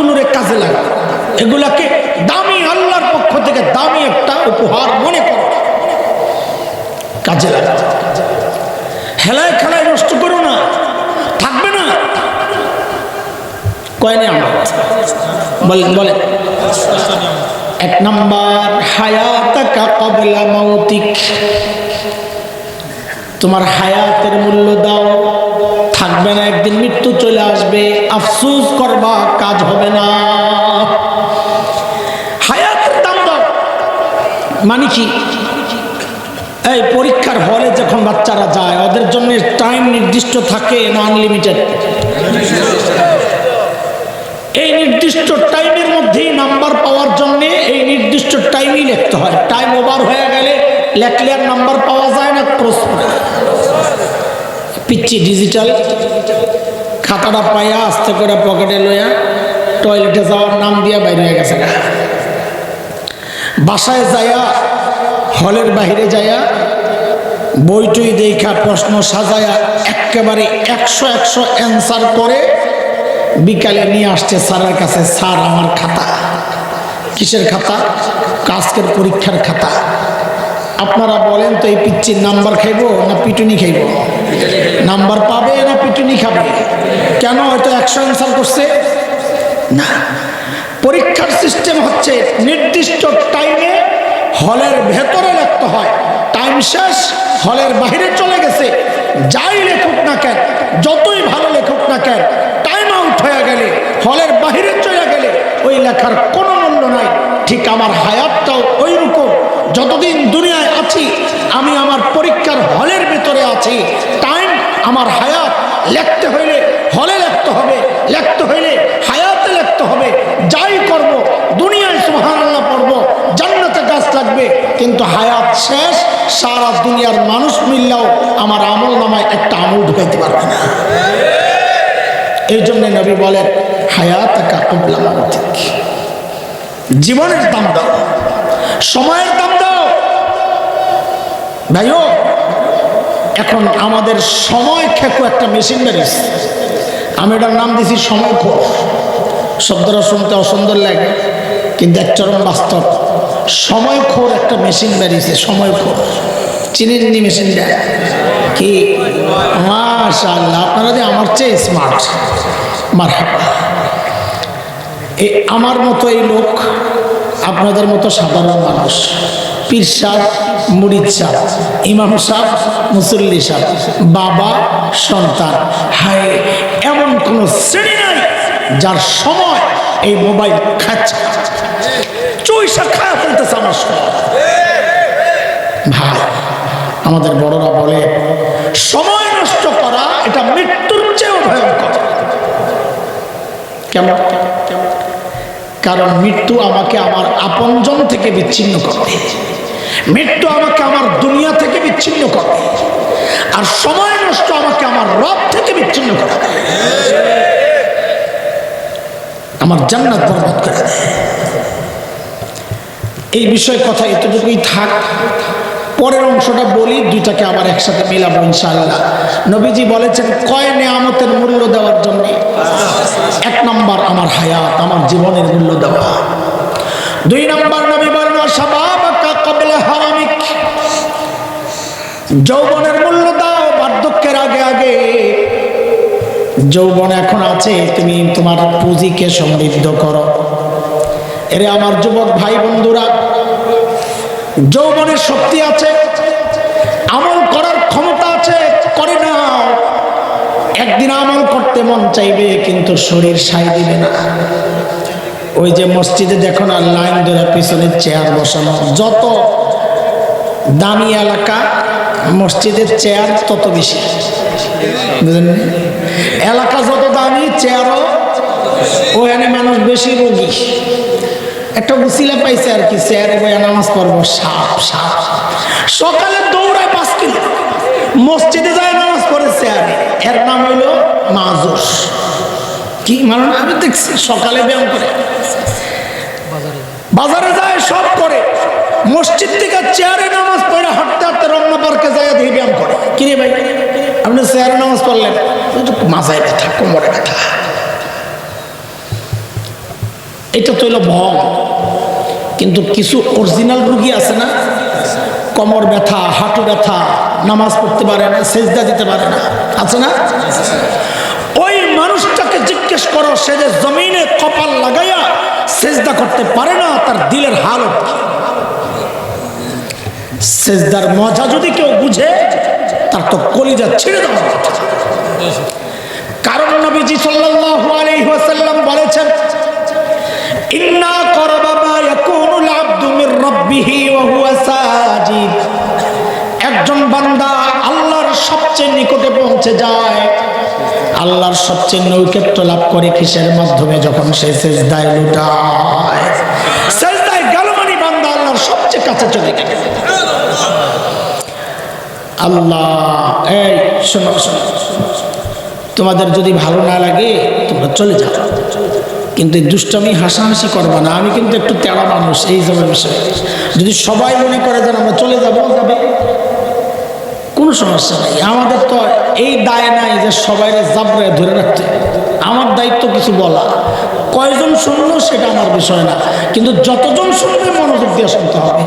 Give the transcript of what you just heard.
কোনোরে কাজে লাগা। এগুলাকে দামি আল্লাহর পক্ষ থেকে দামি একটা উপহার মনে করো। কাজে লাগা। হেলায় খেলায় নষ্ট করো না। থাকবে না। কয়নে আমার বলেন বলেন। এক নম্বর, হায়াতাকা কবলা মৌতিক তোমার হায়াতের মূল্য দাও। থাকবে না, একদিন মৃত্যু চলে আসবে। আফসুস করবা, কাজ হবে না। হায়াতের দাম মানে কি? এই পরীক্ষার হলে যখন বাচ্চারা যায়, ওদের জন্য টাইম নির্দিষ্ট থাকে, না আনলিমিটেড এই নির্দিষ্ট টাইমের মধ্যেই নাম্বার পাওয়ার জন্য এই নির্দিষ্ট টাইমই লিখতে হয়। টাইম ওভার হয়ে গেলে লেখলে আর নাম্বার পাওয়া যায় না প্রশ্ন পিচ্ছি ডিজিটাল খাতাটা পাইয়া আস্তে করে পকেটে লইয়া টয়লেটে যাওয়ার নাম দিয়া বাইরে হয়ে গেছে। বাসায় যায়া হলের বাইরে যায়া বইটুই দেখা প্রশ্ন সাজায়া একেবারে একশো একশো অ্যান্সার করে বিকালে নিয়ে আসছে স্যারের কাছে, স্যার, আমার খাতা। কিসের খাতা? কাজকের পরীক্ষার খাতা। আপনারা বলেন তো এই পিচ্ছির নাম্বার খাইবো না পিটুনি খাইব? নাম্বার পাবে না পিটুনি খাবে? কেন হয়তো একশো অ্যান্সার করছে? না। পরীক্ষার সিস্টেম হচ্ছে নির্দিষ্ট টাইমে হলের ভেতরে লিখতে হয়। টাইম শেষ, হলের বাইরে চলে গেছে। যাই লেখুক না কেন, যতই ভালো লেখুক না কেন টাইম আউট হয়ে গেলে, হলের বাহিরে চলে গেলে ওই লেখার কোনো ঠিক আমার হায়াতটাও ওই রকম যতদিন দুনিয়ায় আছি, আমি আমার পরীক্ষার হলের ভিতরে আছি। টাইম আমার হায়াত লিখতে হইলে হলে লিখতে হবে, লিখতে হইলে হায়াতে লিখতে হবে। যাই করব, দুনিয়ায় সুহান আল্লাহ পড়ব, জান্নাতে গাছ লাগবে, কিন্তু হায়াত শেষ, সারা দুনিয়ার মানুষ মিললেও আমার আমল নামায় একটা আমল ঢুকাইতে পারবে না। এই জন্য নবী বলেন হায়াত একা কবলা মানতিক জীবনের দাম দাও, সময়ের দাম দাও। ভাইও এখন আমাদের সময় খেকো একটা মেশিন বেরিয়েছে আমি এটার নাম দিছি সময় খো শব্দটা শুনতে অসুন্দর লাগে, কিন্তু এক চরম বাস্তব। সময় খোর একটা মেশিন বেরিয়েছে সময় খোর। চিনির নি মেশিন দেয় কি? মাশাল্লাহ আপনারা যে আমার চেয়ে স্মার্ট মার এই আমার মতো এই লোক আপনাদের মতো সাধারণ মানুষ। পীর সাহ মুরিদ সাহ ইমাম সাহ মুসল্লি সাহ বাবা, সন্তান। হায়, এমন কোনো শ্রেণি নাই যার সময় এই মোবাইল খাচ্ছে চৈশা আমার সময়। ভাই, আমাদের বড়রা বলে সময় নষ্ট করা এটা মৃত্যুর চেয়েও ভয়ঙ্কর কেমন কারণ মৃত্যু আমাকে আমার আপনজন থেকে বিচ্ছিন্ন করবে মৃত্যু আমাকে আমার দুনিয়া থেকে বিচ্ছিন্ন করবে আর সময় নষ্ট আমাকে আমার রব থেকে বিচ্ছিন্ন করে। আমার জান্নাত বরবাদ করে এই বিষয়ে কথা এতটুকুই থাক। পরের অংশটা বলি, দুইটাকে আবার একসাথে মিলাবো ইনশাআল্লাহ। নবীজি বলেছেন, কয় নেয়ামতের মূল্য দেওয়ার জন্য? এক নম্বর, আমার হায়াত, আমার জীবনের মূল্য দেওয়া। দুই নম্বর, নবী বলেন যৌবনের মূল্য দাও, বার্ধক্যের আগে আগে। যৌবন এখন আছে, তুমি তোমার পুঁজিকে সমৃদ্ধ করো। এরে আমার যুবক ভাই বন্ধুরা যৌবনের শক্তি আছে, আমল করার ক্ষমতা আছে, করে না একদিন আমল করতে মন চাইবে, কিন্তু শরীর সাই দিবে না। ওই যে মসজিদে দেখো না, লাইন ধরে পিছনে চেয়ার বসানো। যত দামি এলাকা, মসজিদের চেয়ার তত বেশি। বুঝলেন এলাকা যত দামি, চেয়ারও, ওখানে মানুষ বেশি রোগী। একটা উসিলা পাইছে আর কি, চেয়ারে বইয়া নামাজ পড়ব, সাপ সাপ সকালে দৌড়ায় পাঁচ কিলো। মসজিদে যায় নামাজ পড়ে চেয়ারে। এর নাম হইল মাজুস কি মানে? আমি দেখছি, সকালে ব্যায়াম করে। বাজারে যায়, সব করে। মসজিদ থেকে চেয়ারে নামাজ পড়ে হাঁটতে হাঁটতে রমনা পার্কে যায় দিয়ে ব্যায়াম করে। কিরে ভাই, আপনি চেয়ারে নামাজ পড়লেন? মাথায় ব্যথা, কোমরে ব্যথা। এটা তো হলো ভং কিন্তু কিছু অরিজিনাল রুগী আছে না, কোমর ব্যথা, হাঁটু ব্যথা, নামাজ পড়তে পারে না, সেজদা দিতে পারে না। আছে না? ওই মানুষটাকে জিজ্ঞেস করো, সে যে জমিনে কপাল লাগাইয়া সেজদা করতে পারে না, তার দিলের হালত সেজদার মজা যদি কেউ বুঝে, তার তো কলিজা ছিঁড়ে দেওয়ার কথা কারণ নবীজি সাল্লাল্লাহু আলাইহি ওয়াসাল্লাম বলেছেন একজন বান্দা আল্লাহর সবচেয়ে নিকটে পৌঁছে যায়। আল্লাহর সবচেয়ে নৈকট্য লাভ করে কিসের মাধ্যমে? যখন সে সেজদায় লুটায়। সেজদায় গেল মানে বান্দা আল্লাহর সবচেয়ে কাছে চলে গেল। আল্লাহ, এই শোনো শোনো। তোমাদের যদি ভালো না লাগে, তোমরা চলে যাও। কিন্তু দুষ্টামি হাসাহাসি করবা না। আমি কিন্তু একটু তেড়া মানুষ, এই যাবে বিষয়ে যদি সবাই মনে করে যেন আমরা চলে যাব যাবে। কোনো সমস্যা নেই। আমাদের তো এই দায় নাই যে সবাই জাবরায় ধরে রাখতে। আমার দায়িত্ব কিছু বলা। কয়জন শুনলো সেটা আমার বিষয় না। কিন্তু যতজন শুনবে মনোযোগ দিয়ে শুনতে হবে।